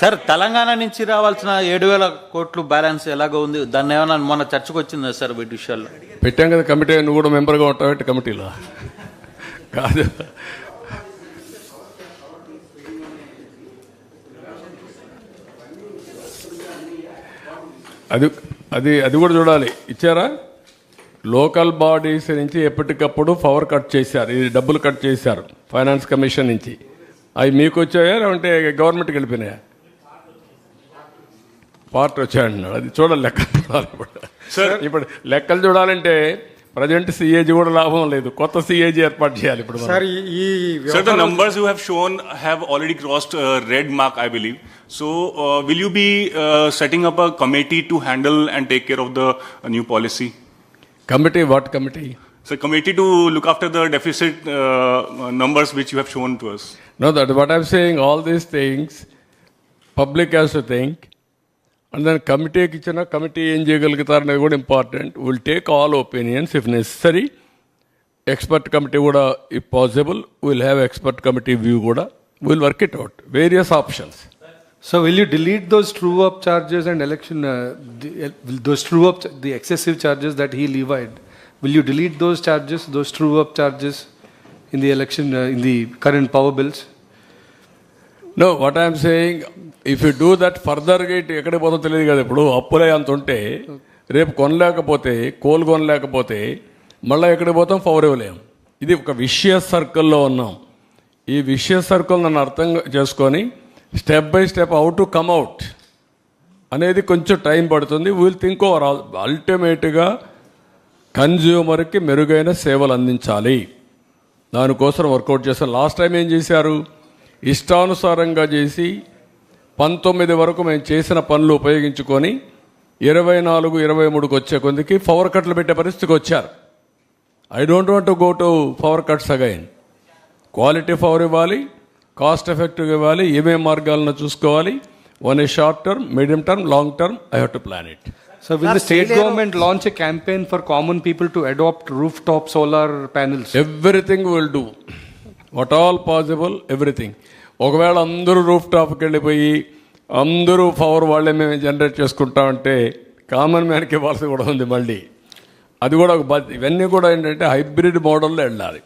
Sir Telangana నుంచి రావాల్సిన ఏడు వేల కోట్లు బ్యాలెన్స్ ఎలాగో ఉంది? దాన్ని ఏమైనా మొన్న చర్చకు వచ్చిందా సార్ వీటి విషయాల్లో? పెట్టాం కదా కమిటీ నువ్వు కూడా మెంబర్గా ఉంటావు కమిటీలో? కాదు. అది అది అది కూడా చూడాలి. ఇచ్చారా? లోకల్ బాడీస్ నుంచి ఎప్పటికప్పుడు పవర్ కట్ చేశారు. ఇది డబ్బులు కట్ చేశారు. ఫైనాన్స్ కమిషన్ నుంచి. అవి మీకు వచ్చాయా లేకుంటే గవర్నమెంట్కి వెళ్ళిపోయినాయా? పార్ట్ వచ్చాయన్నాడు అది చూడాలి లెక్కలు సరే ఇప్పుడు. లెక్కలు చూడాలంటే ప్రజెంట్ సిఏజీ కూడా లాభం లేదు. కొత్త సిఏజీ ఏర్పాటు చేయాలి ఇప్పుడు సార్ ఈ sir the numbers you have shown have already crossed red mark I believe so will you be setting up a committee to handle and take care of the new policy committee what committee So committee to look after the deficit uh, numbers which you have shown to us. No, that what I'm saying, all these things, public has to think. And then committee kitchen, committee in Jigalgitar, good important. We'll take all opinions if necessary. Expert committee would, if possible, we'll have expert committee view would, we'll work it out. Various options. So will you delete those true up charges and election, uh, the, uh, those true up, the excessive charges that he levied? Will you delete those charges, those true up charges in the election, uh, in the current power bills? No what I'm saying if you do that ఫర్దర్గా ఇటు ఎక్కడికి పోతుందో తెలియదు కదా. ఇప్పుడు అప్పులే అంత ఉంటే రేపు కొనలేకపోతే కోల్ కొనలేకపోతే మళ్ళీ ఎక్కడికి పోతాం? పవర్ ఇవ్వలేం. ఇది ఒక విషయ సర్కిల్లో ఉన్నాం. ఈ విషయ సర్కిల్ నన్ను అర్థం చేసుకొని step by step out to come out అనేది కొంచెం టైం పడుతుంది. విల్ థింక్ ఓవర్ అల్టిమేట్గా కన్జ్యూమర్కి మెరుగైన సేవలు అందించాలి. దానికోసం వర్కౌట్ చేస్తాం లాస్ట్ టైం ఏం చేశారు? ఇష్టానుసారంగా చేసి పంతొమ్మిది వరకు మేము చేసిన పనులు ఉపయోగించుకొని ఇరవై నాలుగు ఇరవై మూడుకి వచ్చే కొందికి పవర్ కట్లు పెట్టే పరిస్థితికి వచ్చారు. I don't want go to power cuts again. Quality power ఇవ్వాలి కాస్ట్ ఎఫెక్టివ్ ఇవ్వాలి ఏమేం మార్గాలను చూసుకోవాలి one a short term medium term long term I have to plan it. So will the state government launch a campaign for common people to adopt rooftop solar panels? Everything will do what all possible everything ఒకవేళ అందరూ roof టాప్కి వెళ్ళిపోయి అందరూ power వాళ్ళే మేము generate చేసుకుంటామంటే common మ్యాన్కి ఇవ్వాల్సి కూడా ఉంది మళ్ళీ. అది కూడా ఒక బాధ్యత ఇవన్నీ కూడా ఏంటంటే హైబ్రిడ్ మోడల్లో వెళ్ళాలి.